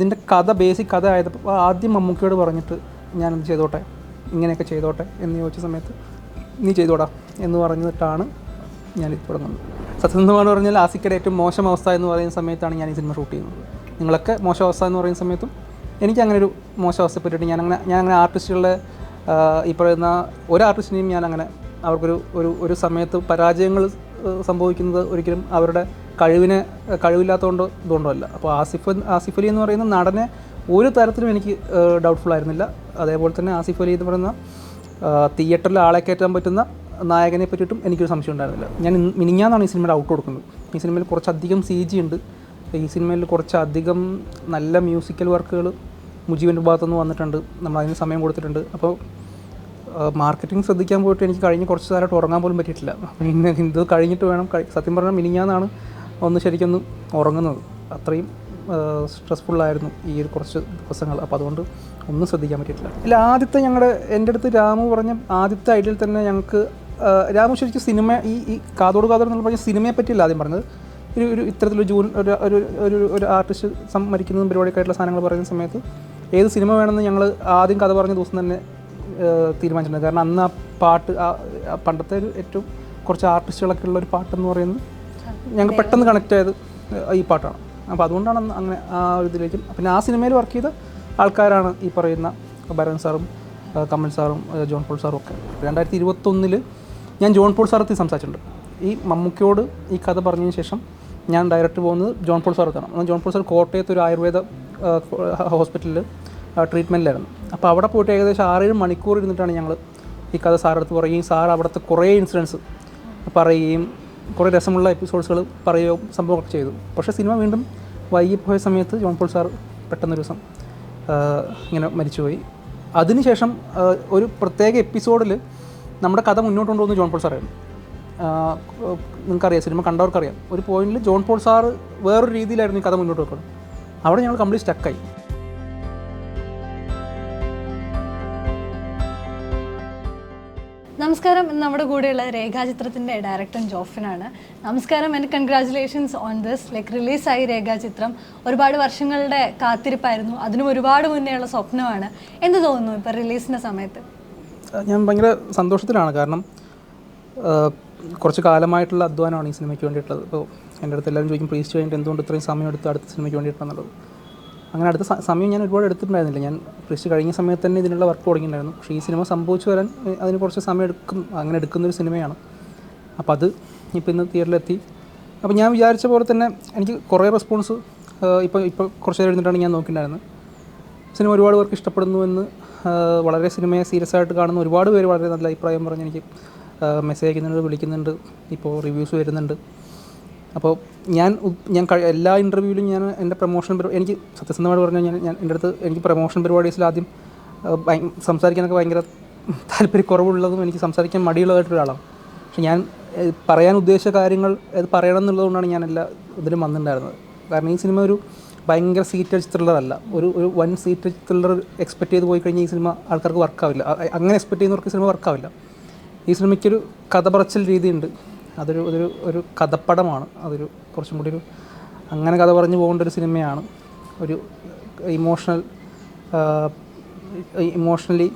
ഇതിന്റെ കഥ ബേസിക് കഥ ആയപ്പോൾ ആദ്യം മമ്മൂക്കിയോട് പറഞ്ഞിട്ട് ഞാനത് ചെയ്തോട്ടെ ഇങ്ങനെയൊക്കെ ചെയ്തോട്ടെ എന്ന് ചോദിച്ച സമയത്ത് നീ ചെയ്തോടാ എന്ന് പറഞ്ഞിട്ടാണ് ഞാനിത് തുടങ്ങുന്നത്. സത്യസന്ധമാണ് പറഞ്ഞാൽ ആസിക്കയുടെ ഏറ്റവും മോശം അവസ്ഥ എന്ന് പറയുന്ന സമയത്താണ് ഞാൻ ഈ സിനിമ ഷൂട്ട് ചെയ്യുന്നത്. നിങ്ങളൊക്കെ മോശം അവസ്ഥ എന്ന് പറയുന്ന സമയത്തും എനിക്ക് അങ്ങനെ ഒരു മോശം അവസ്ഥ പറ്റിയിട്ട് ഞാൻ അങ്ങനെ ഞാൻ അങ്ങനെ ആർട്ടിസ്റ്റുകളെ ഈ പറയുന്ന ഒരു ആർട്ടിസ്റ്റിനെയും ഞാൻ അങ്ങനെ അവർക്കൊരു ഒരു ഒരു സമയത്ത് പരാജയങ്ങൾ സംഭവിക്കുന്നത് ഒരിക്കലും അവരുടെ കഴിവിനെ കഴിവില്ലാത്തതുകൊണ്ട് ഇതുകൊണ്ടല്ല അപ്പോൾ ആസിഫ് ആസിഫ് അലി എന്ന് പറയുന്ന നടനെ ഒരു തരത്തിലും എനിക്ക് ഡൗട്ട്ഫുൾ ആയിരുന്നില്ല. അതേപോലെ തന്നെ ആസിഫ് അലി എന്ന് പറയുന്ന തിയേറ്ററിൽ ആളെ കയറ്റാൻ പറ്റുന്ന നായകനെ പറ്റിയിട്ടും എനിക്കൊരു സംശയം ഉണ്ടായിരുന്നില്ല. ഞാൻ മിനിഞ്ഞാന്നാണ് ഈ സിനിമയുടെ ഔട്ട് കൊടുക്കുന്നത്. ഈ സിനിമയിൽ കുറച്ചധികം സി ജി ഉണ്ട്. ഈ സിനിമയിൽ കുറച്ചധികം നല്ല മ്യൂസിക്കൽ വർക്കുകൾ മുജീബിന്റെ ഭാഗത്തുനിന്ന് വന്നിട്ടുണ്ട്. നമ്മൾ അതിന് സമയം കൊടുത്തിട്ടുണ്ട്. അപ്പോൾ മാർക്കറ്റിംഗ് ശ്രദ്ധിക്കാൻ പോയിട്ട് എനിക്ക് കഴിഞ്ഞ് കുറച്ച് നേരമായിട്ട് ഉറങ്ങാൻ പോലും പറ്റിയിട്ടില്ല. ഇന്ന് ഇത് കഴിഞ്ഞിട്ട് വേണം സത്യം പറഞ്ഞാൽ മിനിഞ്ഞാന്നാണ് ഒന്ന് ശരിക്കൊന്ന് ഉറങ്ങുന്നത്. അത്രയും സ്ട്രെസ്ഫുള്ളായിരുന്നു ഈ ഒരു കുറച്ച് ദിവസങ്ങൾ. അപ്പോൾ അതുകൊണ്ട് ഒന്നും ശ്രദ്ധിക്കാൻ പറ്റിയിട്ടില്ല. ഇല്ല ആദ്യത്തെ ഞങ്ങളുടെ എന്റെ അടുത്ത് രാമു പറഞ്ഞ ആദ്യത്തെ ഐഡിയയിൽ തന്നെ ഞങ്ങൾക്ക് രാമു ശരിക്കും സിനിമ ഈ ഈ കാതോട് കാതോട് എന്നുള്ള പറഞ്ഞ സിനിമയെ പറ്റിയില്ല ആദ്യം പറഞ്ഞത്. ഒരു ഒരു ഇത്തരത്തിലൊരു ജൂൺ ഒരു ഒരു ഒരു ഒരു ആർട്ടിസ്റ്റ് സം മരിക്കുന്നതും പരിപാടിയൊക്കെ ആയിട്ടുള്ള സാധനങ്ങൾ പറയുന്ന സമയത്ത് ഏത് സിനിമ വേണമെന്ന് ഞങ്ങൾ ആദ്യം കഥ പറഞ്ഞ ദിവസം തന്നെ തീരുമാനിച്ചിട്ടുണ്ട്. കാരണം അന്ന് ആ പാട്ട് പണ്ടത്തെ ഒരു ഏറ്റവും കുറച്ച് ആർട്ടിസ്റ്റുകളൊക്കെ ഉള്ള ഒരു പാട്ടെന്ന് പറയുന്നത് ഞങ്ങൾക്ക് പെട്ടെന്ന് കണക്ട് ആയത് ഈ പാട്ടാണ്. അപ്പോൾ അതുകൊണ്ടാണ് അങ്ങനെ ആ ഒരു ഇതിലേക്കും. പിന്നെ ആ സിനിമയിൽ വർക്ക് ചെയ്ത ആൾക്കാരാണ് ഈ പറയുന്ന ഭരൻ സാറും കമൽ സാറും ജോൺ പോൾ സാറും ഒക്കെ. രണ്ടായിരത്തി ഇരുപത്തൊന്നിൽ ഞാൻ ജോൺ പോൾ സാറത്തി സംസാരിച്ചിട്ടുണ്ട്. ഈ മമ്മൂക്കയോട് ഈ കഥ പറഞ്ഞതിന് ശേഷം ഞാൻ ഡയറക്റ്റ് പോകുന്നത് ജോൺ പോൾ സാറത്താണ് ജോൺ പോൾ സാർ കോട്ടയത്ത് ഒരു ആയുർവേദ ഹോസ്പിറ്റലിൽ ട്രീറ്റ്മെന്റിലായിരുന്നു അപ്പോൾ അവിടെ പോയിട്ട് ഏകദേശം ആറേഴ് മണിക്കൂർ ഇരുന്നിട്ടാണ് ഞങ്ങൾ ഈ കഥ സാറെടുത്ത് പറയുകയും സാർ അവിടുത്തെ കുറേ ഇൻസിഡൻസ് പറയുകയും കുറേ രസമുള്ള എപ്പിസോഡ്സുകൾ പറയുകയോ സംഭവമൊക്കെ ചെയ്തു. പക്ഷേ സിനിമ വീണ്ടും വൈകിപ്പോയ സമയത്ത് ജോൺ പോൾ സാർ പെട്ടെന്നൊരു ദിവസം ഇങ്ങനെ മരിച്ചുപോയി. അതിനുശേഷം ഒരു പ്രത്യേക എപ്പിസോഡിൽ നമ്മുടെ കഥ മുന്നോട്ട് കൊണ്ടുപോകുന്നത് ജോൺ പോൾ സാറായിരുന്നു. നിങ്ങൾക്കറിയാം സിനിമ കണ്ടവർക്കറിയാം. ഒരു പോയിന്റിൽ ജോൺ പോൾ സാർ വേറൊരു രീതിയിലായിരുന്നു ഈ കഥ മുന്നോട്ട് വെക്കുന്നത്. അവിടെ ഞങ്ങൾ കംപ്ലീറ്റ് സ്റ്റക്കായി നമസ്കാരം. ഇന്ന് നമ്മുടെ കൂടെയുള്ള രേഖാചിത്രത്തിന്റെ ഡയറക്ടർ ജോഫിനാണ്. നമസ്കാരം and congratulations on this like റിലീസായി രേഖാചിത്രം. ഒരുപാട് വർഷങ്ങളുടെ കാത്തിരിപ്പായിരുന്നു. അതിനും ഒരുപാട് മുന്നേയുള്ള സ്വപ്നമാണ്. എന്ത് തോന്നുന്നു ഇപ്പം റിലീസിന്റെ സമയത്ത്? ഞാൻ ഭയങ്കര സന്തോഷത്തിലാണ്. കാരണം കുറച്ച് കാലമായിട്ടുള്ള അധ്വാനമാണ് ഈ സിനിമയ്ക്ക് വേണ്ടിയിട്ടുള്ളത്. ഇപ്പോൾ എന്റെ അടുത്ത് എല്ലാവരും ചോദിക്കും പ്രീസ്റ്റ് കഴിഞ്ഞിട്ട് എന്തുകൊണ്ട് ഇത്രയും സമയം എടുത്ത് അടുത്ത സിനിമയ്ക്ക് വേണ്ടിയിട്ടാണെന്നുള്ളത് അങ്ങനെ അടുത്ത സമയം ഞാൻ ഒരുപാട് എടുത്തിട്ടുണ്ടായിരുന്നില്ല. ഞാൻ പ്രീസ്റ്റ് കഴിഞ്ഞ സമയത്ത് തന്നെ ഇതിനുള്ള വർക്ക് തുടങ്ങിയിട്ടുണ്ടായിരുന്നു. പക്ഷേ ഈ സിനിമ സംഭവിച്ചു വരാൻ അതിന് കുറച്ച് സമയം എടുക്കും അങ്ങനെ എടുക്കുന്നൊരു സിനിമയാണ്. അപ്പോൾ അത് ഇപ്പോൾ ഇന്ന് തിയേറ്ററിലെത്തി. അപ്പോൾ ഞാൻ വിചാരിച്ച പോലെ തന്നെ എനിക്ക് കുറേ റെസ്പോൺസ് ഇപ്പോൾ ഇപ്പോൾ കുറച്ച് നേരം ഇരുന്നിട്ടാണ് ഞാൻ നോക്കിയിട്ടുണ്ടായിരുന്നത്. സിനിമ ഒരുപാട് പേർക്ക് ഇഷ്ടപ്പെടുന്നു എന്ന് വളരെ സിനിമയെ സീരിയസ് ആയിട്ട് കാണുന്ന ഒരുപാട് പേര് വളരെ നല്ല അഭിപ്രായം പറഞ്ഞ് എനിക്ക് മെസ്സേജ് അയക്കുന്നുണ്ട് വിളിക്കുന്നുണ്ട് ഇപ്പോൾ റിവ്യൂസ് വരുന്നുണ്ട്. അപ്പോൾ ഞാൻ ഞാൻ എല്ലാ ഇന്റർവ്യൂവിലും ഞാൻ എന്റെ പ്രൊമോഷൻ പരിപാടി എനിക്ക് സത്യസന്ധമായിട്ട് പറഞ്ഞാൽ ഞാൻ ഞാൻ എന്റെ അടുത്ത് എനിക്ക് പ്രൊമോഷൻ പരിപാടീസിൽ ആദ്യം സംസാരിക്കാനൊക്കെ ഭയങ്കര താല്പര്യക്കുറവുള്ളതും എനിക്ക് സംസാരിക്കാൻ മടിയുള്ളതായിട്ടൊരാളാണ് പക്ഷെ ഞാൻ പറയാൻ ഉദ്ദേശിച്ച കാര്യങ്ങൾ അത് പറയണം എന്നുള്ളതുകൊണ്ടാണ് ഞാൻ എല്ലാ ഇതിലും വന്നിട്ടുണ്ടായിരുന്നത്. കാരണം ഈ സിനിമ ഒരു ഭയങ്കര സീറ്റഡ് ത്രില്ലർ അല്ല. ഒരു ഒരു വൺ സീറ്റഡ് ത്രില്ലർ എക്സ്പെക്ട് ചെയ്ത് പോയി കഴിഞ്ഞാൽ ഈ സിനിമ ആൾക്കാർക്ക് വർക്കാവില്ല അങ്ങനെ എക്സ്പെക്ട് ചെയ്യുന്നവർക്ക് സിനിമ വർക്കാവില്ല ഈ സിനിമയ്ക്കൊരു കഥ പറച്ചൽ രീതിയുണ്ട്. അതൊരു ഒരു ഒരു കഥപ്പടമാണ്. അതൊരു കുറച്ചും കൂടി ഒരു അങ്ങനെ കഥ പറഞ്ഞു പോകേണ്ട ഒരു സിനിമയാണ്. ഒരു ഇമോഷണൽ ഇമോഷണലി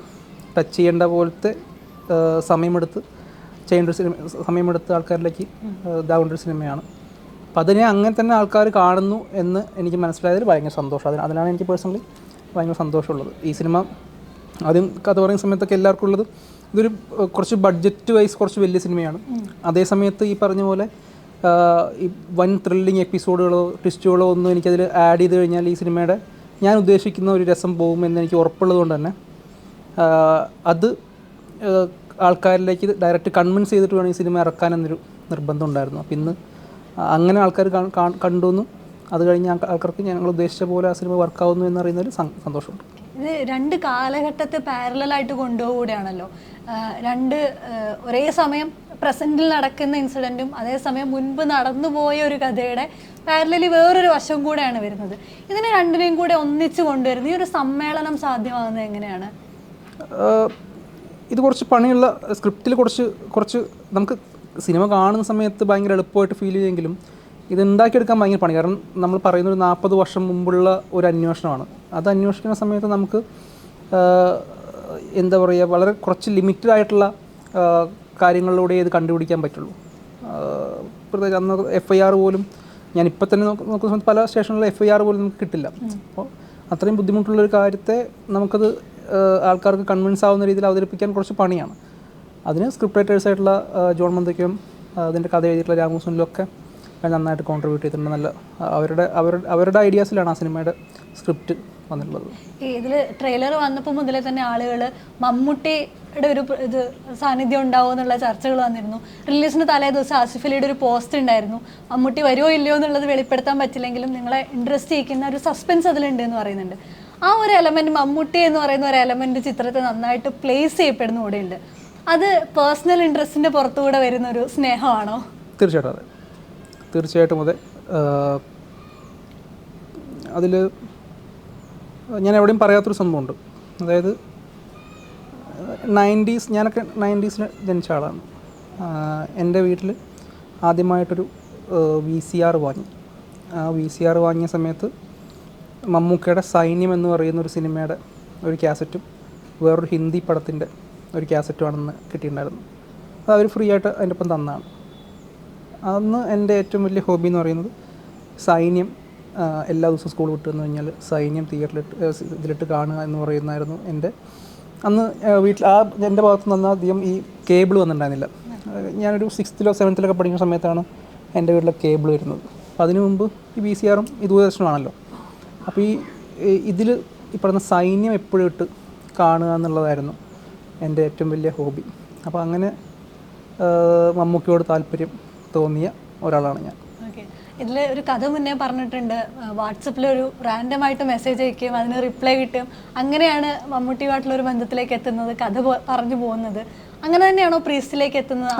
ടച്ച് ചെയ്യേണ്ട പോലത്തെ സമയമെടുത്ത് ചെയ്യേണ്ട ഒരു സിനിമ സമയമെടുത്ത് ആൾക്കാരിലേക്ക് ഇതാവേണ്ട ഒരു സിനിമയാണ്. അപ്പം അതിനെ അങ്ങനെ തന്നെ ആൾക്കാർ കാണുന്നു എന്ന് എനിക്ക് മനസ്സിലായതിൽ ഭയങ്കര സന്തോഷം. അതിന് അതിനാണ് എനിക്ക് പേഴ്സണലി ഭയങ്കര സന്തോഷമുള്ളത്. ഈ സിനിമ ആദ്യം കഥ പറയുന്ന സമയത്തൊക്കെ എല്ലാവർക്കും ഉള്ളത് ഇതൊരു കുറച്ച് ബഡ്ജറ്റ് വൈസ് കുറച്ച് വലിയ സിനിമയാണ്. അതേസമയത്ത് ഈ പറഞ്ഞ പോലെ ഈ വൻ ത്രില്ലിങ് എപ്പിസോഡുകളോ ട്വിസ്റ്റുകളോ ഒന്നും എനിക്കതിൽ ആഡ് ചെയ്ത് കഴിഞ്ഞാൽ ഈ സിനിമയുടെ ഞാൻ ഉദ്ദേശിക്കുന്ന ഒരു രസം പോകുമെന്ന് എനിക്ക് ഉറപ്പുള്ളതുകൊണ്ട് തന്നെ. അത് ആൾക്കാരിലേക്ക് ഡയറക്റ്റ് കൺവിൻസ് ചെയ്തിട്ട് വേണം ഈ സിനിമ ഇറക്കാൻ എന്നൊരു നിർബന്ധം ഉണ്ടായിരുന്നു. അപ്പം ഇന്ന് അങ്ങനെ ആൾക്കാർ കണ്ടു എന്നും അത് കഴിഞ്ഞ് ആൾക്കാർക്ക് ഞങ്ങൾ ഉദ്ദേശിച്ച പോലെ ആ സിനിമ വർക്കാവുന്നു എന്നറിയുന്നതിൽ സന്തോഷമുണ്ട്. ഇത് രണ്ട് കാലഘട്ടത്തെ പാരലായിട്ട് കൊണ്ടുപോവുകയാണല്ലോ. ആഹ് രണ്ട് ഒരേ സമയം പ്രസന്റിൽ നടക്കുന്ന ഇൻസിഡന്റും അതേസമയം മുൻപ് നടന്നുപോയ ഒരു കഥയുടെ പാരലലി വേറൊരു വശം കൂടെയാണ് വരുന്നത്. ഇതിനെ രണ്ടിനെയും കൂടെ ഒന്നിച്ചു കൊണ്ടുവരുന്നത് ഈ ഒരു സമ്മേളനം സാധ്യമാകുന്നത് എങ്ങനെയാണ്? ഇത് കുറച്ച് പണിയുള്ള സ്ക്രിപ്റ്റിൽ കുറച്ച് കുറച്ച് നമുക്ക് സിനിമ കാണുന്ന സമയത്ത് ഭയങ്കര എളുപ്പമായിട്ട് ഫീൽ ചെയ്യുമെങ്കിലും ഇത് ഉണ്ടാക്കിയെടുക്കാൻ ഭയങ്കര പണി. കാരണം നമ്മൾ പറയുന്ന ഒരു നാൽപ്പത് വർഷം മുമ്പുള്ള ഒരു അന്വേഷണമാണ്. അത് അന്വേഷിക്കുന്ന സമയത്ത് നമുക്ക് എന്താ പറയുക വളരെ കുറച്ച് ലിമിറ്റഡ് ആയിട്ടുള്ള കാര്യങ്ങളിലൂടെ ഇത് കണ്ടുപിടിക്കാൻ പറ്റുള്ളൂ. പ്രത്യേകിച്ച് അന്ന് എഫ് ഐ ആർ പോലും ഞാൻ ഇപ്പം തന്നെ നോക്ക- നോക്കുന്ന സമയത്ത് പല സ്റ്റേഷനിലും എഫ് ഐ ആർ പോലും നമുക്ക് കിട്ടില്ല. അപ്പോൾ അത്രയും ബുദ്ധിമുട്ടുള്ളൊരു കാര്യത്തെ നമുക്കത് ആൾക്കാർക്ക് കൺവിൻസ് ആവുന്ന രീതിയിൽ അവതരിപ്പിക്കാൻ കുറച്ച് പണിയാണ്. അതിന് സ്ക്രിപ്റ്റ് റൈറ്റേഴ്സായിട്ടുള്ള ജോൺ മന്ദയ്ക്കും അതിന്റെ കഥ എഴുതിയിട്ടുള്ള രാമസുനിലും ഒക്കെ നന്നായിട്ട് കോൺട്രിബ്യൂട്ട് ചെയ്തിട്ടുണ്ട്. നല്ല അവരുടെ അവരുടെ അവരുടെ ഐഡിയാസിലാണ് ആ സിനിമയുടെ സ്ക്രിപ്റ്റ് വന്നിട്ടുള്ളത്. ഇതിൽ ട്രെയിലർ വന്നപ്പോൾ മുതലേ തന്നെ ആളുകൾ മമ്മൂട്ടിയുടെ ഒരു ഇത് സാന്നിധ്യം ഉണ്ടാവും എന്നുള്ള ചർച്ചകൾ വന്നിരുന്നു. റിലീസിന് തലേ ദിവസം ആസിഫ് അലിയുടെ ഒരു പോസ്റ്റ് ഉണ്ടായിരുന്നു. മമ്മൂട്ടി വരുമോ ഇല്ലയോ എന്നുള്ളത് വെളിപ്പെടുത്താൻ പറ്റില്ലെങ്കിലും നിങ്ങളെ ഇൻട്രസ്റ്റ് ചെയ്യിക്കുന്ന ഒരു സസ്പെൻസ് അതിലുണ്ട് എന്ന് പറയുന്നുണ്ട്. ആ ഒരു എലമെന്റ് മമ്മൂട്ടി എന്ന് പറയുന്ന ഒരു എലമെന്റ് ചിത്രത്തെ നന്നായിട്ട് പ്ലേസ് ചെയ്യപ്പെടുന്ന കൂടെയുണ്ട്. അത് പേഴ്സണൽ ഇൻട്രസ്റ്റിന്റെ പുറത്തുകൂടെ വരുന്ന ഒരു സ്നേഹമാണോ? തീർച്ചയായിട്ടും അതെ. തീർച്ചയായിട്ടും അതെ. അതിൽ ഞാൻ എവിടെയും പറയാത്തൊരു സംഭവമുണ്ട്. അതായത് നയന്റീസ് ഞാനൊക്കെ നയന്റീസിൽ ജനിച്ച ആളാണ്. എന്റെ വീട്ടിൽ ആദ്യമായിട്ടൊരു വി സി ആർ വാങ്ങി. ആ വി സി ആർ വാങ്ങിയ സമയത്ത് മമ്മൂക്കയുടെ സൈന്യം എന്ന് പറയുന്ന ഒരു സിനിമയുടെ ഒരു കാസറ്റും വേറൊരു ഹിന്ദി പടത്തിന്റെ ഒരു കാസറ്റുമാണെന്ന് കിട്ടിയിട്ടുണ്ടായിരുന്നു. അത് അവർ ഫ്രീ ആയിട്ട് അതിന്റെ ഒപ്പം തന്നതാണ്. അന്ന് എന്റെ ഏറ്റവും വലിയ ഹോബി എന്ന് പറയുന്നത് സൈന്യം എല്ലാ ദിവസവും സ്കൂൾ വിട്ട് വന്നു കഴിഞ്ഞാൽ സൈന്യം തിയേറ്ററിലിട്ട് ഇതിലിട്ട് കാണുക എന്ന് പറയുന്നതായിരുന്നു എന്റെ. അന്ന് വീട്ടിൽ ആ എന്റെ ഭാഗത്ത് നിന്ന് അധികം ഈ കേബിൾ വന്നിട്ടുണ്ടായിരുന്നില്ല. ഞാനൊരു സിക്സ്ത്തിലോ സെവൻത്തിലൊക്കെ പഠിക്കുന്ന സമയത്താണ് എന്റെ വീട്ടിലെ കേബിൾ വരുന്നത്. അപ്പോൾ അതിനു മുമ്പ് ഈ വി സി ആറും ഈ ദൂരദർശനമാണല്ലോ. അപ്പോൾ ഈ ഇതിൽ ഈ പറയുന്ന സൈന്യം എപ്പോഴും ഇട്ട് കാണുക എന്നുള്ളതായിരുന്നു എന്റെ ഏറ്റവും വലിയ ഹോബി. അപ്പോൾ അങ്ങനെ മമ്മൂക്കയോട് താല്പര്യം തോന്നിയ ഒരാളാണ് ഞാൻ. ഇതിൽ ഒരു കഥ മുന്നേ പറഞ്ഞിട്ടുണ്ട്. വാട്സപ്പിൽ ഒരു റാൻഡം ആയിട്ട് മെസ്സേജ് അയക്കുകയും അതിന് റിപ്ലൈ കിട്ടും. അങ്ങനെയാണ് മമ്മൂട്ടിയുമായിട്ടുള്ള ഒരു ബന്ധത്തിലേക്ക് എത്തുന്നത് കഥ പറഞ്ഞു പോകുന്നത്. അങ്ങനെ തന്നെയാണോ പ്രീസ്റ്റിലേക്ക് എത്തുന്നത്?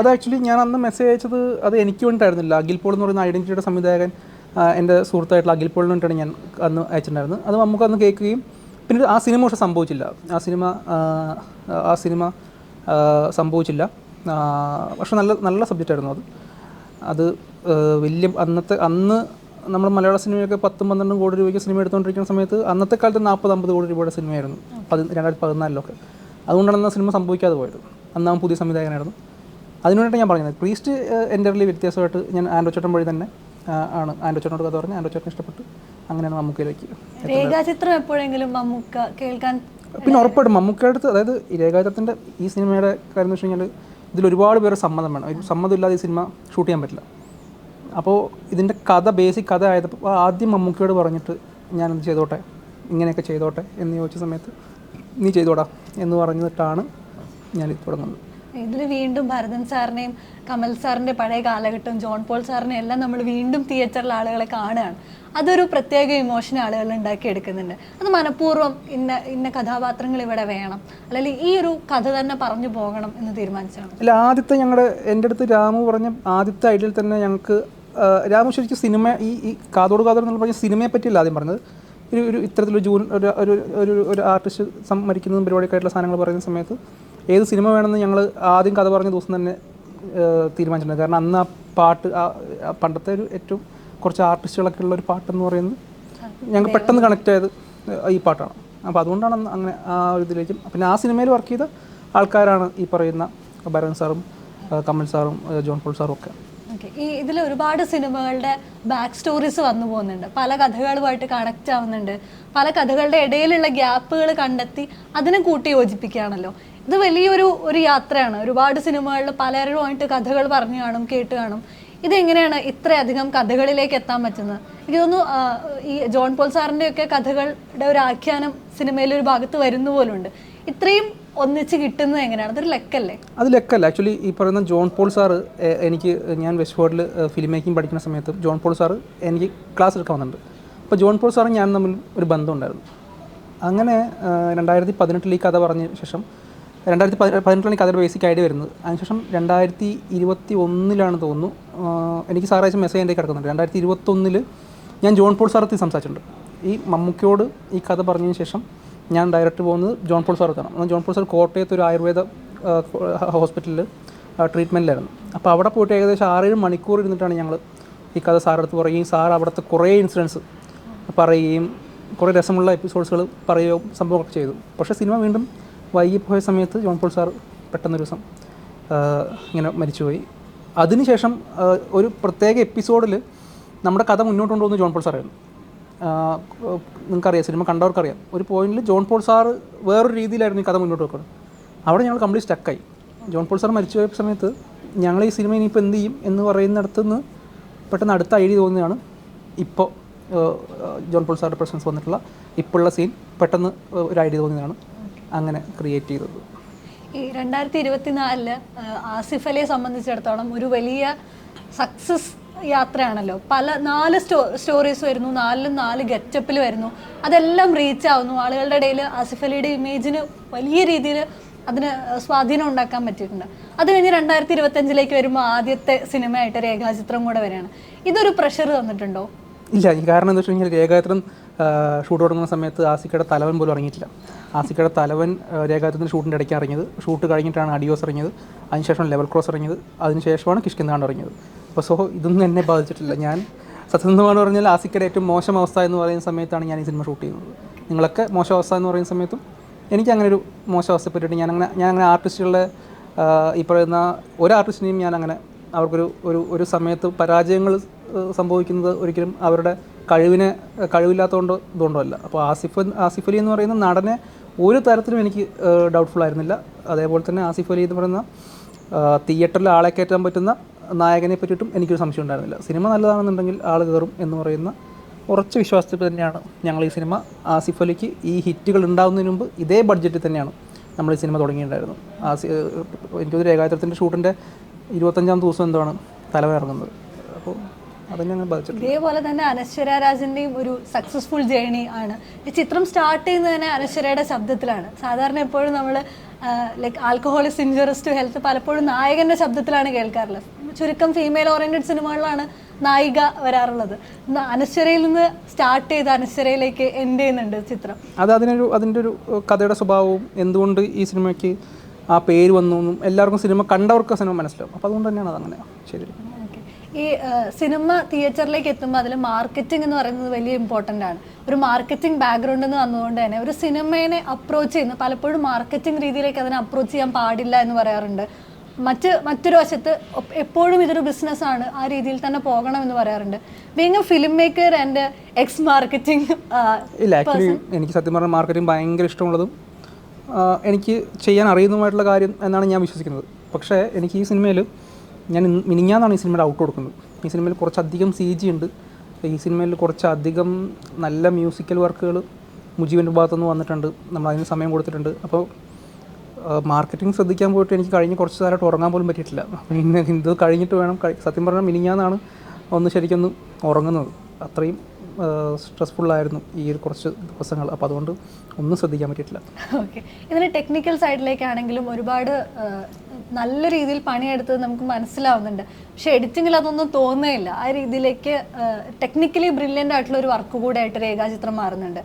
അത് ആക്ച്വലി ഞാൻ അന്ന് മെസ്സേജ് അയച്ചത് അത് എനിക്ക് വേണ്ടിയിട്ടായിരുന്നില്ല അഖിൽ പോൾ എന്ന് പറയുന്ന ഐഡന്റിറ്റിയുടെ സംവിധായകൻ എന്റെ സുഹൃത്തായിട്ടുള്ള അഖിൽ പോളിന് വേണ്ടിയിട്ടാണ് ഞാൻ അന്ന് അയച്ചിട്ടുണ്ടായിരുന്നത്. അത് നമുക്ക് അന്ന് കേൾക്കുകയും പിന്നെ ആ സിനിമ പക്ഷെ സംഭവിച്ചില്ല. ആ സിനിമ ആ, സിനിമ സംഭവിച്ചില്ല. പക്ഷെ നല്ല നല്ല സബ്ജക്റ്റ് ആയിരുന്നു അത് അത് വലിയ അന്നത്തെ അന്ന് നമ്മൾ മലയാള സിനിമയൊക്കെ പത്തും പന്ത്രണ്ടും കോടി രൂപയ്ക്ക് സിനിമ എടുത്തുകൊണ്ടിരിക്കുന്ന സമയത്ത് അന്നത്തെ കാലത്ത് നാൽപ്പത് അമ്പത് കോടി രൂപയുടെ സിനിമയായിരുന്നു. പതി രണ്ടായിരത്തി പതിനാലിലൊക്കെ. അതുകൊണ്ടാണ് അന്ന് ആ സിനിമ സംഭവിക്കാതെ പോയത്. അന്ന് അവൻ പുതിയ സംവിധായകനായിരുന്നു. അതിനുവേണ്ടി ഞാൻ പറഞ്ഞത് പ്രീസ്റ്റ് എന്റർലി വ്യത്യാസമായിട്ട് ഞാൻ ആൻഡ്രോച്ചേട്ടൻ വഴി തന്നെ ആണ് ആൻഡ്രോച്ചേട്ടനോട് കഥ പറഞ്ഞ് ആൻഡ്രോച്ചേട്ടൻ ഇഷ്ടപ്പെട്ടു. അങ്ങനെയാണ് മമ്മൂക്കയിലേക്ക് രേഖാചിത്രം എപ്പോഴെങ്കിലും മമ്മൂക്ക കേൾക്കാൻ പിന്നെ ഉറപ്പായിട്ടും മമ്മൂക്കയുടെ അടുത്ത് അതായത് രേഖാചിത്രത്തിന്റെ ഈ സിനിമയുടെ കാര്യം എന്ന് വെച്ച് കഴിഞ്ഞാൽ ഇതിൽ ഒരുപാട് പേരെ സമ്മതം വേണം. സമ്മതം ഇല്ലാതെ ഈ സിനിമ ഷൂട്ട് ചെയ്യാൻ പറ്റില്ല. അപ്പോൾ ഇതിന്റെ കഥ ബേസിക് കഥ ആയപ്പോൾ ആദ്യം മമ്മൂക്കിയോട് പറഞ്ഞിട്ട് ഞാനത് ചെയ്തോട്ടെ? ഇങ്ങനെയൊക്കെ ചെയ്തോട്ടെ എന്ന് ചോദിച്ച സമയത്ത് നീ ചെയ്തോടാ എന്ന് പറഞ്ഞിട്ടാണ് ഞാനിത് തുടങ്ങുന്നത്. ഇതിൽ വീണ്ടും ഭരതൻ സാറിനെയും കമൽ സാറിന്റെ പഴയ കാലഘട്ടം ജോൺ പോൾ സാറിനെ എല്ലാം നമ്മൾ വീണ്ടും തിയേറ്ററിൽ ആളുകളെ കാണുകയാണ്. അതൊരു പ്രത്യേക ഇമോഷൻ ആളുകൾ ഉണ്ടാക്കിയെടുക്കുന്നുണ്ട്. അത് മനഃപൂർവം ഇന്ന ഇന്ന കഥാപാത്രങ്ങൾ ഇവിടെ വേണം. അല്ലെങ്കിൽ ഈ ഒരു കഥ തന്നെ പറഞ്ഞു പോകണം എന്ന് തീരുമാനിച്ചാണ്. അല്ല ആദ്യത്തെ ഞങ്ങളുടെ എന്റെ അടുത്ത് രാമു പറഞ്ഞ ആദ്യത്തെ ഐഡിയയിൽ തന്നെ ഞങ്ങൾക്ക് രാമു ശരിക്കും സിനിമ ഈ ഈ കാതോട് കാതോട് എന്നുള്ള പറഞ്ഞ സിനിമയെ പറ്റിയല്ല ആദ്യം പറഞ്ഞത്. ഒരു ഒരു ഇത്തരത്തിലൊരു ഒരു ഒരു ഒരു ഒരു ആർട്ടിസ്റ്റ് മരിക്കുന്നതും പരിപാടിയൊക്കെ ആയിട്ടുള്ള സാധനങ്ങൾ പറയുന്ന സമയത്ത് ഏത് സിനിമ വേണമെന്ന് ഞങ്ങൾ ആദ്യം കഥ പറഞ്ഞ ദിവസം തന്നെ തീരുമാനിച്ചിട്ടുണ്ട്. കാരണം അന്ന് ആ പാട്ട് പണ്ടത്തെ ഒരു ഏറ്റവും കുറച്ച് ആർട്ടിസ്റ്റുകളൊക്കെ ഉള്ള ഒരു പാട്ടെന്ന് പറയുന്നത് ഞങ്ങൾക്ക് പെട്ടെന്ന് കണക്ട് ആയത് ഈ പാട്ടാണ്. അപ്പോൾ അതുകൊണ്ടാണ് അങ്ങനെ ആ ഒരു ഇതിലേക്കും പിന്നെ ആ സിനിമയിൽ വർക്ക് ചെയ്ത ആൾക്കാരാണ് ഈ പറയുന്ന ഭരൻ സാറും കമൽ സാറും ജോൺ പോൾ സാറും ഒക്കെ. ഓക്കെ. ഈ ഇതിൽ ഒരുപാട് സിനിമകളുടെ ബാക്ക് സ്റ്റോറീസ് വന്നു പോകുന്നുണ്ട്. പല കഥകളുമായിട്ട് കണക്ട് ആവുന്നുണ്ട്. പല കഥകളുടെ ഇടയിലുള്ള ഗ്യാപ്പുകൾ കണ്ടെത്തി അതിനെ കൂട്ടി യോജിപ്പിക്കുകയാണല്ലോ. ഇത് വലിയൊരു ഒരു യാത്രയാണ്. ഒരുപാട് സിനിമകളിൽ പലരുമായിട്ട് കഥകൾ പറഞ്ഞു കാണും കേട്ട് കാണും. ഇതെങ്ങനെയാണ് ഇത്രയധികം കഥകളിലേക്ക് എത്താൻ പറ്റുന്നത്? എനിക്ക് തോന്നുന്നു ഈ ജോൺ പോൾ സാറിന്റെ ഒക്കെ കഥകളുടെ ഒരു ആഖ്യാനം സിനിമയിൽ ഒരു ഭാഗത്ത് വരുന്ന പോലുണ്ട്. ഇത്രയും ഒന്നിച്ച് കിട്ടുന്നത് എങ്ങനെയാണ്? അതൊരു ലെക്കല്ലേ? അത് ലക്കല്ല. ആക്ച്വലി ഈ പറയുന്ന ജോൺ പോൾ സാറ് എനിക്ക് ഞാൻ വെസ്റ്റ് ഫോർഡിൽ ഫിലിം മേക്കിംഗ് പഠിക്കുന്ന സമയത്ത് ജോൺ പോൾ സാറ് എനിക്ക് ക്ലാസ് എടുക്കാൻ വന്നിട്ടുണ്ട് അപ്പോൾ ജോൺ പോൾ സാറും ഞാൻ തമ്മിൽ ഒരു ബന്ധമുണ്ടായിരുന്നു അങ്ങനെ രണ്ടായിരത്തി പതിനെട്ടിൽ ഈ കഥ പറഞ്ഞ ശേഷം രണ്ടായിരത്തി പതി പതിനെട്ടിലാണ് ഈ കഥയുടെ ബേസിക് ഐഡിയ വരുന്നത്. അതിനുശേഷം രണ്ടായിരത്തി ഇരുപത്തി ഒന്നിലാണ് തോന്നുന്നു എനിക്ക് സാറ് മെസ്സേജ് എന്റെ കിടക്കുന്നുണ്ട്. രണ്ടായിരത്തി ഇരുപത്തൊന്നിൽ ഞാൻ ജോൺ പോൾ സാറത്തി സംസാരിച്ചിട്ടുണ്ട്. ഈ മമ്മൂക്കയോട് ഈ കഥ പറഞ്ഞതിന് ശേഷം ഞാൻ ഡയറക്റ്റ് പോകുന്നത് ജോൺ പോൾ സാറത്താണ് ജോൺ പോൾ സാർ കോട്ടയത്ത് ഒരു ആയുർവേദ ഹോസ്പിറ്റലിൽ ട്രീറ്റ്മെന്റിലായിരുന്നു അപ്പോൾ അവിടെ പോയിട്ട് ഏകദേശം ആറേഴ് മണിക്കൂർ ഇരുന്നിട്ടാണ് ഞങ്ങൾ ഈ കഥ സാറെടുത്ത് പറയുകയും സാർ അവിടുത്തെ കുറേ ഇൻസിഡൻസ് പറയുകയും കുറേ രസമുള്ള എപ്പിസോഡ്സുകൾ പറയുകയും സംഭവമൊക്കെ ചെയ്തു. പക്ഷേ സിനിമ വീണ്ടും വൈകി പോയ സമയത്ത് ജോൺ പോൾ സാർ പെട്ടെന്നൊരു ദിവസം ഇങ്ങനെ മരിച്ചുപോയി. അതിനുശേഷം ഒരു പ്രത്യേക എപ്പിസോഡിൽ നമ്മുടെ കഥ മുന്നോട്ട് കൊണ്ടുപോകുന്നത് ജോൺ പോൾ സാറായിരുന്നു. നിങ്ങൾക്കറിയാം സിനിമ കണ്ടവർക്കറിയാം. ഒരു പോയിന്റിൽ ജോൺ പോൾ സാറ് വേറൊരു രീതിയിലായിരുന്നു ഈ കഥ മുന്നോട്ട് വെക്കുന്നത്. അവിടെ ഞങ്ങൾ കംപ്ലീറ്റ് സ്റ്റക്കായി ജോൺ പോൾ സാർ മരിച്ചു പോയ സമയത്ത് ഞങ്ങൾ ഈ സിനിമ ഇനിയിപ്പോൾ എന്ത് ചെയ്യും എന്ന് പറയുന്നിടത്ത് നിന്ന് പെട്ടെന്ന് അടുത്ത ഐഡിയ തോന്നിയതാണ് ഇപ്പോൾ ജോൺ പോൾ സാറിന്റെ പ്രസൻസ് വന്നിട്ടുള്ള ഇപ്പോഴുള്ള സീൻ പെട്ടെന്ന് ഒരു ഐഡിയ തോന്നിയതാണ് അങ്ങനെ ക്രിയേറ്റ് ചെയ്തത്. ഈ രണ്ടായിരത്തി ഇരുപത്തിനാലിൽ ആസിഫ് അലിയെ സംബന്ധിച്ചിടത്തോളം ഒരു വലിയ സക്സസ് യാത്രയാണല്ലോ. പല നാല് സ്റ്റോ സ്റ്റോറീസ് വരുന്നു നാലിലും നാല് ഗെറ്റപ്പിൽ വരുന്നു. അതെല്ലാം റീച്ച് ആവുന്നു. ആളുകളുടെ ഇടയിൽ ആസിഫ് അലിയുടെ ഇമേജിന് വലിയ രീതിയിൽ അതിന് സ്വാധീനം ഉണ്ടാക്കാൻ പറ്റിയിട്ടുണ്ട്. അത് കഴിഞ്ഞ് രണ്ടായിരത്തി ഇരുപത്തഞ്ചിലേക്ക് വരുമ്പോൾ ആദ്യത്തെ സിനിമയായിട്ട് രേഖാചിത്രം കൂടെ വരികയാണ്. ഇതൊരു പ്രഷർ തന്നിട്ടുണ്ടോ? ഇല്ല ഈ കാരണം എന്താ വെച്ച് കഴിഞ്ഞാൽ രേഖാചിത്രം ഷൂട്ട് തുടങ്ങുന്ന സമയത്ത് ആസിക്കയുടെ തലവൻ പോലും ഇറങ്ങിയിട്ടില്ല. ആസിക്കയുടെ തലവൻ രേഖാചിത്രത്തിന് ഷൂട്ടിന്റെ ഇടയ്ക്ക് ഇറങ്ങിയത്. ഷൂട്ട് കഴിഞ്ഞിട്ടാണ് അഡിയോസ് ഇറങ്ങിയത്. അതിനുശേഷം ലെവൽ ക്രോസ് ഇറങ്ങിയത്. അതിനുശേഷമാണ് കിഷ്കിന്താണ്ട് ഇറങ്ങിയത്. അപ്പോൾ സോ ഇതൊന്നും എന്നെ ബാധിച്ചിട്ടില്ല. ഞാൻ സത്യസന്ധമാണ് പറഞ്ഞാൽ ആസിക്കയുടെ ഏറ്റവും മോശം അവസ്ഥ എന്ന് പറയുന്ന സമയത്താണ് ഞാൻ ഈ സിനിമ ഷൂട്ട് ചെയ്യുന്നത്. നിങ്ങളൊക്കെ മോശം അവസ്ഥ എന്ന് പറയുന്ന സമയത്തും എനിക്ക് അങ്ങനെ ഒരു മോശം അവസ്ഥയെ പറ്റിയിട്ട് ഞാൻ അങ്ങനെ ഞാൻ അങ്ങനെ ആർട്ടിസ്റ്റുകളുടെ ഈ പറയുന്ന ഒരു ആർട്ടിസ്റ്റിനെയും ഞാൻ അങ്ങനെ അവർക്കൊരു ഒരു ഒരു സമയത്ത് പരാജയങ്ങൾ സംഭവിക്കുന്നത് ഒരിക്കലും അവരുടെ കഴിവിനെ കഴിവില്ലാത്തതുകൊണ്ട് ഇതുകൊണ്ടല്ല അപ്പോൾ ആസിഫ് ആസിഫ് അലി എന്ന് പറയുന്ന നടനെ ഒരു തരത്തിലും എനിക്ക് ഡൗട്ട്ഫുൾ ആയിരുന്നില്ല. അതേപോലെ തന്നെ ആസിഫ് അലി എന്ന് പറയുന്ന തിയേറ്ററിൽ ആളെ കയറ്റാൻ പറ്റുന്ന നായകനെ പറ്റിയിട്ടും എനിക്കൊരു സംശയം ഉണ്ടായിരുന്നില്ല. സിനിമ നല്ലതാണെന്നുണ്ടെങ്കിൽ ആൾ കയറും എന്ന് പറയുന്ന ഉറച്ച വിശ്വാസത്തിൽ തന്നെയാണ് ഞങ്ങൾ ഈ സിനിമ ആസിഫ് അലിക്ക് ഈ ഹിറ്റുകൾ ഉണ്ടാകുന്നതിന് മുമ്പ് ഇതേ ബഡ്ജറ്റിൽ തന്നെയാണ് നമ്മൾ ഈ സിനിമ തുടങ്ങിയിട്ടുണ്ടായിരുന്നു ആസി എനിക്കൊരു രേഖാചിത്രത്തിന്റെ ഷൂട്ടിന്റെ ഇരുപത്തഞ്ചാം ദിവസം എന്താണ് തലവൻ ഇറങ്ങുന്നത് അപ്പോൾ ഇതേപോലെ തന്നെ അനശ്വര രാജന്റെയും ഒരു സക്സസ്ഫുൾ ജേണി ആണ്. ഈ ചിത്രം സ്റ്റാർട്ട് ചെയ്യുന്നത് തന്നെ അനശ്വരയുടെ ശബ്ദത്തിലാണ്. സാധാരണ എപ്പോഴും നമ്മൾ like alcohol is injurious to health പലപ്പോഴും നായകന്റെ ശബ്ദത്തിലാണ് കേൾക്കാറുള്ളത്. ചുരുക്കം ഫീമെയിൽ ഓറിയന്റഡ് സിനിമകളിലാണ് നായിക വരാറുള്ളത്. അനശ്വരയിൽ നിന്ന് സ്റ്റാർട്ട് ചെയ്ത് അനശ്വരയിലേക്ക് എൻഡ് ചെയ്യുന്നുണ്ട് ചിത്രം. അത് അതിനൊരു അതിന്റെ ഒരു കഥയുടെ സ്വഭാവവും എന്തുകൊണ്ട് ഈ സിനിമയ്ക്ക് ആ പേര് വന്നു എന്നും എല്ലാവർക്കും സിനിമ കണ്ടവർക്ക് സിനിമ മനസ്സിലാവും. അപ്പോൾ അതുകൊണ്ട് തന്നെയാണ് അതങ്ങനെ ശരി. ഈ സിനിമ തിയേറ്ററിലേക്ക് എത്തുമ്പോൾ അതിൽ മാർക്കറ്റിംഗ് എന്ന് പറയുന്നത് വലിയ ഇമ്പോർട്ടന്റ് ആണ്. ഒരു മാർക്കറ്റിംഗ് ബാക്ക്ഗ്രൗണ്ട് എന്ന് വന്നതുകൊണ്ട് തന്നെ ഒരു സിനിമയെ അപ്രോച്ച് ചെയ്യുന്ന പലപ്പോഴും മാർക്കറ്റിംഗ് രീതിയിലേക്ക് അതിനെ അപ്രോച്ച് ചെയ്യാൻ പാടില്ല എന്ന് പറയാറുണ്ട്. മറ്റ് മറ്റൊരു വശത്ത് എപ്പോഴും ഇതൊരു ബിസിനസ്സാണ് ആ രീതിയിൽ തന്നെ പോകണം എന്ന് പറയാറുണ്ട് being a film maker and ex marketing ഇല്ല ആക്ച്വലി എനിക്ക് സത്യം പറഞ്ഞാൽ മാർക്കറ്റിംഗ് ഭയങ്കര ഇഷ്ടമുള്ളതും എനിക്ക് ചെയ്യാൻ അറിയുന്നതുമായിട്ടുള്ള കാര്യം എന്നാണ് ഞാൻ വിശ്വസിക്കുന്നത്. പക്ഷേ എനിക്ക് ഈ സിനിമയിൽ ഞാൻ മിനിങ്ങാന്നാണ് മിനിഞ്ഞാന്നാണ് ഈ സിനിമയുടെ ഔട്ട് കൊടുക്കുന്നത്. ഈ സിനിമയിൽ കുറച്ചധികം സി ജി ഉണ്ട്. ഈ സിനിമയിൽ കുറച്ചധികം നല്ല മ്യൂസിക്കൽ വർക്കുകൾ മുജീബിന്റെ ഭാഗത്തുനിന്ന് വന്നിട്ടുണ്ട്. നമ്മൾ അതിന് സമയം കൊടുത്തിട്ടുണ്ട്. അപ്പോൾ മാർക്കറ്റിംഗ് ശ്രദ്ധിക്കാൻ പോയിട്ട് എനിക്ക് കഴിഞ്ഞ് കുറച്ച് നേരമായിട്ട് ഉറങ്ങാൻ പോലും പറ്റിയിട്ടില്ല. അപ്പം ഇന്ന് ഇത് കഴിഞ്ഞിട്ട് വേണം സത്യം പറഞ്ഞാൽ മിനിഞ്ഞാന്നാണ് ഒന്ന് ശരിക്കൊന്ന് ഉറങ്ങുന്നത്. അത്രയും സ്ട്രെസ്ഫുള്ളായിരുന്നു ഈ ഒരു കുറച്ച് ദിവസങ്ങൾ. അപ്പോൾ അതുകൊണ്ട് ഒന്നും ശ്രദ്ധിക്കാൻ പറ്റിയിട്ടില്ല. ഓക്കെ. ഇതിന് ടെക്നിക്കൽ സൈഡിലേക്കാണെങ്കിലും ഒരുപാട് നല്ല രീതിയിൽ പണിയെടുത്തത് നമുക്ക് മനസ്സിലാവുന്നുണ്ട്. പക്ഷെ എഡിറ്റിങ്ങിൽ അതൊന്നും തോന്നുകയില്ല. ആ രീതിയിലേക്ക് ടെക്നിക്കലി ബ്രില്യന്റ് ആയിട്ടുള്ള ഒരു വർക്ക് കൂടെ ആയിട്ട് രേഖാചിത്രം മാറുന്നുണ്ട്.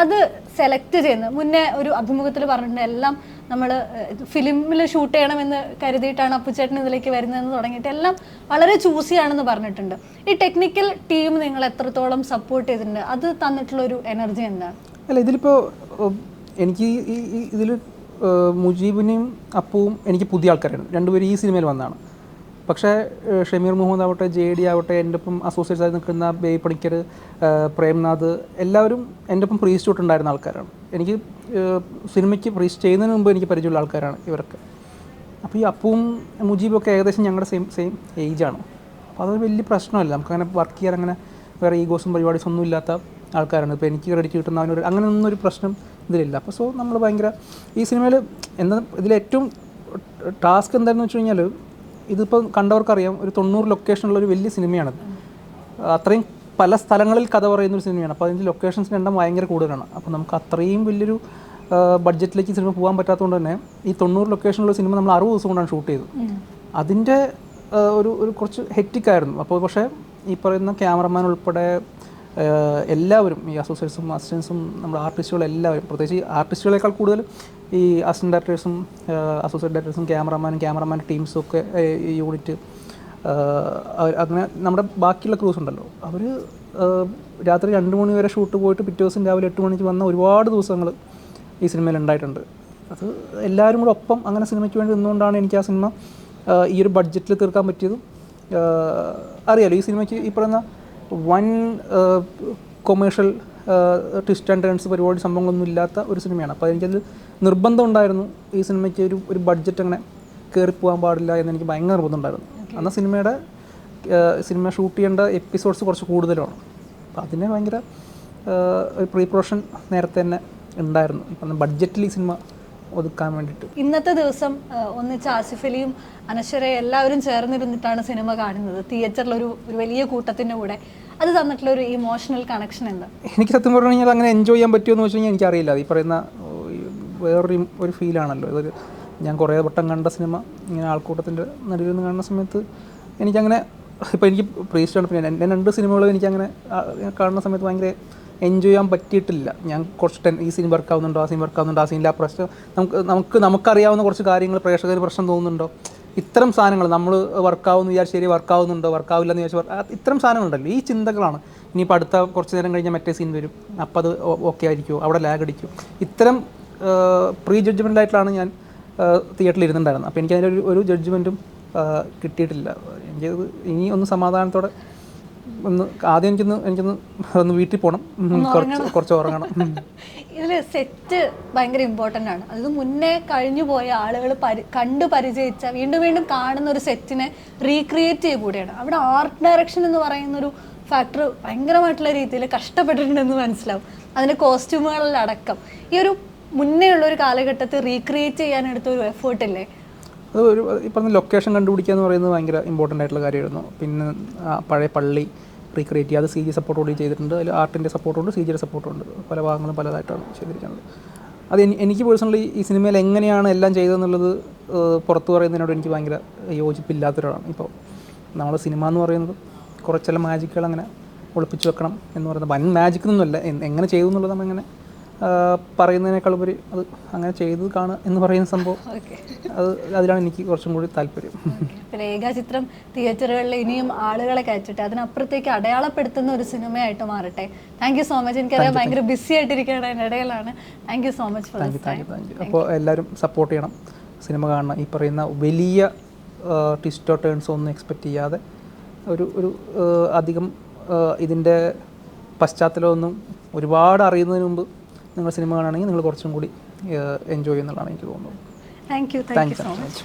അത് സെലക്ട് ചെയ്യുന്നത് മുന്നേ ഒരു അഭിമുഖത്തിൽ പറഞ്ഞിട്ടുണ്ട് എല്ലാം നമ്മൾ ഫിലിമിൽ ഷൂട്ട് ചെയ്യണമെന്ന് കരുതിയിട്ടാണ് അപ്പുച്ചേട്ടൻ ഇതിലേക്ക് വരുന്നതെന്ന് തുടങ്ങിയിട്ട് എല്ലാം വളരെ ചൂസിയാണെന്ന് പറഞ്ഞിട്ടുണ്ട്. ഈ ടെക്നിക്കൽ ടീം നിങ്ങൾ എത്രത്തോളം സപ്പോർട്ട് ചെയ്തിട്ടുണ്ട്? അത് തന്നിട്ടുള്ള ഒരു എനർജി എന്താണ്? അല്ല ഇതിലിപ്പോൾ എനിക്ക് ഈ ഇതിൽ മുജീബിനെയും അപ്പുവും എനിക്ക് പുതിയ ആൾക്കാരാണ്. രണ്ടുപേരും ഈ സിനിമയിൽ വന്നതാണ്. പക്ഷേ ഷമീർ മുഹമ്മദ് ആവട്ടെ ജെ ഡി ആവട്ടെ എന്റെ ഒപ്പം അസോസിയേറ്റ്സ് ആയി നിൽക്കുന്ന ബേ പണിക്കർ പ്രേംനാഥ് എല്ലാവരും എന്റെ ഒപ്പം പ്രീസ് ഉണ്ടായിരുന്ന ആൾക്കാരാണ്. എനിക്ക് സിനിമയ്ക്ക് പ്രീസ് ചെയ്യുന്നതിന് മുമ്പ് എനിക്ക് പരിചയമുള്ള ആൾക്കാരാണ് ഇവർക്ക് അപ്പോൾ ഈ അപ്പവും മുജീബൊക്കെ ഏകദേശം ഞങ്ങളുടെ സെയിം സെയിം ഏജാണ് അപ്പോൾ അതൊരു വലിയ പ്രശ്നമല്ല. നമുക്കങ്ങനെ വർക്ക് ചെയ്യാൻ അങ്ങനെ വേറെ ഈഗോസും പരിപാടീസ് ഒന്നും ഇല്ലാത്ത ആൾക്കാരാണ്. ഇപ്പോൾ എനിക്ക് ക്രെഡിറ്റ് കിട്ടുന്ന അവനൊരു അങ്ങനെ ഒന്നും ഒരു പ്രശ്നം ഇതിലില്ല. അപ്പോൾ സോ നമ്മൾ ഭയങ്കര ഈ സിനിമയിൽ എന്താ ഇതിലേറ്റവും ടാസ്ക് എന്താണെന്ന് വെച്ച് കഴിഞ്ഞാൽ ഇതിപ്പോൾ കണ്ടവർക്കറിയാം ഒരു തൊണ്ണൂറ് ലൊക്കേഷനുള്ള ഒരു വലിയ സിനിമയാണ് അത്രയും പല സ്ഥലങ്ങളിൽ കഥ പറയുന്ന ഒരു സിനിമയാണ്. അപ്പോൾ അതിന്റെ ലൊക്കേഷൻസിന്റെ എണ്ണം ഭയങ്കര കൂടുതലാണ്. അപ്പോൾ നമുക്ക് അത്രയും വലിയൊരു ബഡ്ജറ്റിലേക്ക് സിനിമ പോകാൻ പറ്റാത്തതുകൊണ്ട് തന്നെ ഈ തൊണ്ണൂറ് ലൊക്കേഷനുള്ള സിനിമ നമ്മൾ അറുപത് ദിവസം കൊണ്ടാണ് ഷൂട്ട് ചെയ്തത്. അതിന്റെ ഒരു ഒരു കുറച്ച് ഹെറ്റിക്കായിരുന്നു അപ്പോൾ പക്ഷേ ഈ പറയുന്ന ക്യാമറമാൻ ഉൾപ്പെടെ എല്ലാവരും ഈ അസോസിയേറ്റ്സും അസിസ്റ്റൻസും നമ്മുടെ ആർട്ടിസ്റ്റുകൾ എല്ലാവരും പ്രത്യേകിച്ച് ആർട്ടിസ്റ്റുകളേക്കാൾ കൂടുതൽ ഈ അസിസ്റ്റന്റ് ഡയറക്ടേഴ്സും അസോസിയേറ്റ് ഡയറക്ടേഴ്സും ക്യാമറമാനും ക്യാമറമാൻ ടീംസും ഒക്കെ യൂണിറ്റ് അങ്ങനെ നമ്മുടെ ബാക്കിയുള്ള ക്രൂസ് ഉണ്ടല്ലോ. അവർ രാത്രി രണ്ട് മണി വരെ ഷൂട്ട് പോയിട്ട് പിറ്റേ ദിവസം രാവിലെ എട്ട് മണിക്ക് വന്ന ഒരുപാട് ദിവസങ്ങൾ ഈ സിനിമയിൽ ഉണ്ടായിട്ടുണ്ട്. അത് എല്ലാവരും കൂടെ ഒപ്പം അങ്ങനെ സിനിമയ്ക്ക് വേണ്ടി നിന്നുകൊണ്ടാണ് എനിക്ക് ആ സിനിമ ഈ ഒരു ബഡ്ജറ്റിൽ തീർക്കാൻ പറ്റിയതും അറിയാലോ ഈ സിനിമയ്ക്ക് ഈ പറയുന്ന വൻ കൊമേഴ്ഷ്യൽ ട്വിസ്റ്റ് ആൻഡ് ടേൺസ് പരിപാടി സംഭവങ്ങളൊന്നും ഇല്ലാത്ത ഒരു സിനിമയാണ്. അപ്പോൾ എനിക്കത് നിർബന്ധം ഉണ്ടായിരുന്നു ഈ സിനിമയ്ക്ക് ഒരു ഒരു ബഡ്ജറ്റ് അങ്ങനെ കയറി പോകാൻ പാടില്ല എന്ന് എനിക്ക് ഭയങ്കര നിർബന്ധം ഉണ്ടായിരുന്നു. എന്നാൽ സിനിമയുടെ സിനിമ ഷൂട്ട് ചെയ്യേണ്ട എപ്പിസോഡ്സ് കുറച്ച് കൂടുതലാണ്. അപ്പോൾ അതിനെ ഭയങ്കര ഒരു പ്രീപ്രോഷൻ നേരത്തെ തന്നെ ഉണ്ടായിരുന്നു. ഇപ്പം ബഡ്ജറ്റിൽ ഈ സിനിമ ഒതുക്കാൻ വേണ്ടിയിട്ട് ഇന്നത്തെ ദിവസം ഒന്നിച്ച് ആസിഫലിയും അനശ്വരയും എല്ലാവരും ചേർന്നിരുന്നിട്ടാണ് സിനിമ കാണുന്നത്. തിയേറ്ററിൽ ഒരു വലിയ കൂട്ടത്തിന്റെ കൂടെ. അത് തന്നിട്ടുള്ള ഒരു ഇമോഷണൽ കണക്ഷൻ എന്താ? എനിക്ക് സത്യം പറഞ്ഞു കഴിഞ്ഞാൽ അങ്ങനെ എൻജോയ് ചെയ്യാൻ പറ്റുമോ എന്ന് വെച്ചാൽ കഴിഞ്ഞാൽ എനിക്കറിയില്ല. ഈ പറയുന്ന വേറൊരു ഒരു ഫീലാണല്ലോ ഇതൊരു ഞാൻ കുറേ വട്ടം കണ്ട സിനിമ ഇങ്ങനെ ആൾക്കൂട്ടത്തിന്റെ നടുവിൽ നിന്ന് കാണുന്ന സമയത്ത് എനിക്കങ്ങനെ ഇപ്പോൾ എനിക്ക് പ്രീസ്റ്റാണ് പിന്നെ എന്റെ രണ്ട് സിനിമകളും എനിക്കങ്ങനെ കാണുന്ന സമയത്ത് ഭയങ്കര എൻജോയ് ചെയ്യാൻ പറ്റിയിട്ടില്ല. ഞാൻ കുറച്ച് ടെൻ ഈ സീൻ വർക്ക് ആവുന്നുണ്ടോ ആ സീൻ വർക്ക് ആവുന്നുണ്ടോ ആ സീനിലെ ആ പ്രശ്നം നമുക്ക് നമുക്ക് നമുക്കറിയാവുന്ന കുറച്ച് കാര്യങ്ങൾ പ്രേക്ഷകർ പ്രശ്നം തോന്നുന്നുണ്ടോ? ഇത്തരം സാധനങ്ങൾ നമ്മൾ വർക്കാവുമെന്ന് വിചാരിച്ച് ശരി വർക്കാവുന്നുണ്ടോ വർക്കാവില്ല എന്ന് വിചാരിച്ച് ഇത്തരം സാധനങ്ങളുണ്ടല്ലോ. ഈ ചിന്തകളാണ്. ഇനിയിപ്പോൾ അടുത്ത കുറച്ച് നേരം കഴിഞ്ഞാൽ മറ്റേ സീൻ വരും. അപ്പോൾ അത് ഓക്കെ ആയിരിക്കുമോ അവിടെ ലാഗ് അടിക്കും. ഇത്തരം പ്രീ ജഡ്ജ്മെന്റായിട്ടാണ് ഞാൻ തിയേറ്ററിൽ ഇരുന്നുണ്ടായിരുന്നത് അപ്പോൾ എനിക്ക് അതിന്റെ ഒരു ഒരു ജഡ്ജ്മെന്റും കിട്ടിയിട്ടില്ല. എനിക്കത് ഇനി ഒന്ന് സമാധാനത്തോടെ ഒന്ന് ആദ്യം എനിക്കൊന്ന് എനിക്കൊന്ന് ഒന്ന് വീട്ടിൽ പോകണം കുറച്ച് കുറച്ച് ഉറങ്ങണം. ഇതിൽ ഇതിൽ സെറ്റ് ഭയങ്കര ഇമ്പോർട്ടന്റ് ആണ്. അത് മുന്നേ കഴിഞ്ഞു പോയ ആളുകൾ പരി കണ്ടു പരിചയിച്ച വീണ്ടും വീണ്ടും കാണുന്ന ഒരു സെറ്റിനെ റീക്രിയേറ്റ് ചെയ്യുക കൂടിയാണ്. അവിടെ ആർട്ട് ഡയറക്ഷൻ എന്ന് പറയുന്ന ഒരു ഫാക്ടർ ഭയങ്കരമായിട്ടുള്ള രീതിയിൽ കഷ്ടപ്പെട്ടിട്ടുണ്ടെന്ന് മനസ്സിലാവും. അതിന്റെ കോസ്റ്റ്യൂമുകളിലടക്കം ഈ ഒരു മുന്നേ ഉള്ള ഒരു കാലഘട്ടത്തിൽ റീക്രിയേറ്റ് ചെയ്യാൻ എടുത്ത ഒരു എഫേർട്ട് ഇല്ലേ? അത് ഒരു ഈ പറഞ്ഞ ലൊക്കേഷൻ കണ്ടുപിടിക്കുക എന്ന് പറയുന്നത് ഭയങ്കര ഇമ്പോർട്ടന്റ് ആയിട്ടുള്ള കാര്യമായിരുന്നു. പിന്നെ പഴയ പള്ളി റീക്രിയേറ്റ് ചെയ്യുക അത് സി ജി സപ്പോർട്ടോട് ചെയ്തിട്ടുണ്ട്. അതിൽ ആർട്ടിന്റെ സപ്പോർട്ടുണ്ട് സി ജിയുടെ സപ്പോർട്ടുണ്ട് പല ഭാഗങ്ങളും പലതായിട്ടാണ് ചെയ്തിരിക്കുന്നത്. അത് എനിക്ക് പേഴ്സണലി ഈ സിനിമയിൽ എങ്ങനെയാണ് എല്ലാം ചെയ്തതെന്നുള്ളത് പുറത്തു പറയുന്നതിനോട് എനിക്ക് ഭയങ്കര യോജിപ്പില്ലാത്തൊരാളാണ് ഇപ്പോൾ നമ്മൾ സിനിമ എന്ന് പറയുന്നത് കുറച്ചെല്ലാം മാജിക്കുകൾ അങ്ങനെ ഒളിപ്പിച്ചു വെക്കണം എന്ന് പറയുന്നത്. വൻ മാജിക് ഒന്നുമല്ല എങ്ങനെ ചെയ്തു എന്നുള്ളത് നമ്മളിങ്ങനെ ഉപരി അത് അങ്ങനെ ചെയ്ത് കാണുക എന്ന് പറയുന്ന സംഭവം. അത് അതിലാണ് എനിക്ക് കുറച്ചും കൂടി താല്പര്യം. ഏകാചിത്രം തിയേറ്ററുകളിൽ ഇനിയും ആളുകളെ കയറ്റട്ടെ അതിനപ്പുറത്തേക്ക് അടയാളപ്പെടുത്തുന്ന ഒരു സിനിമയായിട്ട് മാറട്ടെ. താങ്ക് യു സോ മച്ച് എനിക്കറിയാം ഭയങ്കര ബിസി ആയിട്ടിരിക്കുകയാണ് അതിന്റെ ഇടയിലാണ്. Thank you so much for thank you thank you thank you അപ്പോൾ എല്ലാവരും സപ്പോർട്ട് ചെയ്യണം സിനിമ കാണണം. ഈ പറയുന്ന വലിയ ട്വിസ്റ്റോ ടേൺസോ ഒന്നും എക്സ്പെക്റ്റ് ചെയ്യാതെ ഒരു ഒരു അധികം ഇതിന്റെ പശ്ചാത്തലമൊന്നും ഒരുപാട് അറിയുന്നതിന് മുമ്പ് നിങ്ങൾ സിനിമ കാണുകയാണെങ്കിൽ നിങ്ങൾ കുറച്ചും കൂടി എൻജോയ് ചെയ്യുന്നതാണ് എനിക്ക് തോന്നുന്നത്. Thank you thank you so much